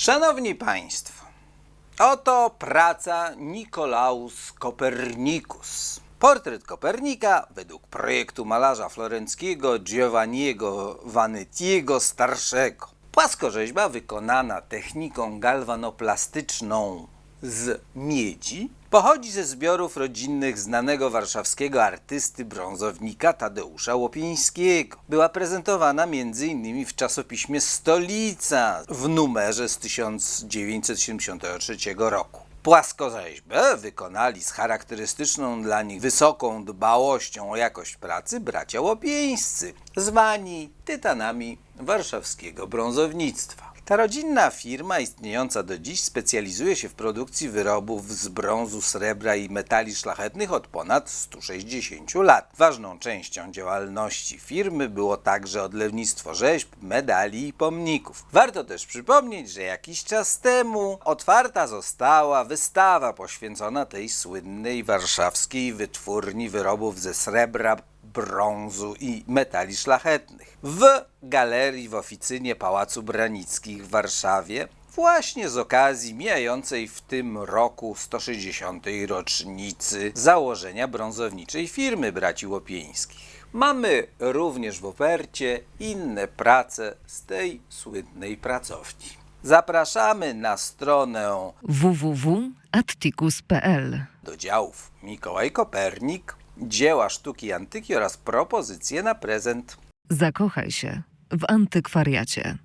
Szanowni Państwo, oto praca Nikolaus Kopernikus. Portret Kopernika według projektu malarza florenckiego Giovanniego Vanettiego starszego. Płaskorzeźba wykonana techniką galwanoplastyczną z miedzi pochodzi ze zbiorów rodzinnych znanego warszawskiego artysty brązownika Tadeusza Łopińskiego. Była prezentowana m.in. w czasopiśmie Stolica w numerze z 1973 roku. Płaskorzeźbę wykonali z charakterystyczną dla nich wysoką dbałością o jakość pracy bracia łopieńscy, zwani tytanami warszawskiego brązownictwa. Ta rodzinna firma, istniejąca do dziś, specjalizuje się w produkcji wyrobów z brązu, srebra i metali szlachetnych od ponad 160 lat. Ważną częścią działalności firmy było także odlewnictwo rzeźb, medali i pomników. Warto też przypomnieć, że jakiś czas temu otwarta została wystawa poświęcona tej słynnej warszawskiej wytwórni wyrobów ze srebra, brązu i metali szlachetnych. W galerii w oficynie Pałacu Branickich w Warszawie właśnie z okazji mijającej w tym roku 160. rocznicy założenia brązowniczej firmy braci Łopieńskich. Mamy również w ofercie inne prace z tej słynnej pracowni. Zapraszamy na stronę www.atticus.pl do działów Mikołaj Kopernik, dzieła sztuki antyki oraz propozycje na prezent. Zakochaj się w antykwariacie.